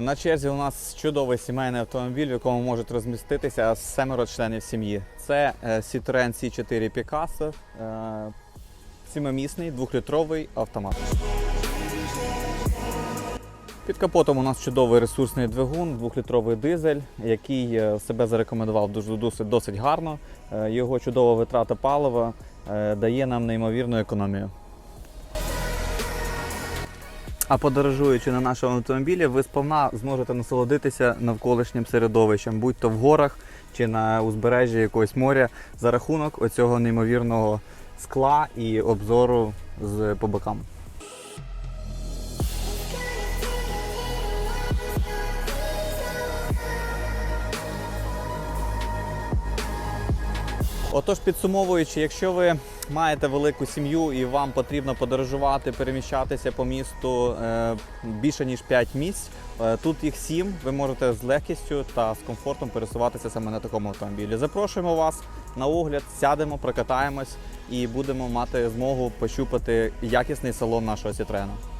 На черзі у нас чудовий сімейний автомобіль, в якому можуть розміститися семеро членів сім'ї. Це е, Citroen C4 Picasso, е, сімимісний двохлітровий автомат. Під капотом у нас чудовий ресурсний двигун, двохлітровий дизель, який е, себе зарекомендував дуже досить, досить гарно. Е, Його чудова витрата палива е, дає нам неймовірну економію. А подорожуючи на нашому автомобілі, ви сповна зможете насолодитися навколишнім середовищем, будь то в горах чи на узбережжі якогось моря, за рахунок оцього неймовірного скла і обзору з по бокам. Отож, підсумовуючи, якщо ви маєте велику сім'ю і вам потрібно подорожувати, переміщатися по місту е, більше ніж 5 місць, е, тут їх 7, ви можете з легкістю та з комфортом пересуватися саме на такому автомобілі. Запрошуємо вас на огляд, сядемо, прокатаємось і будемо мати змогу пощупати якісний салон нашого Citroen.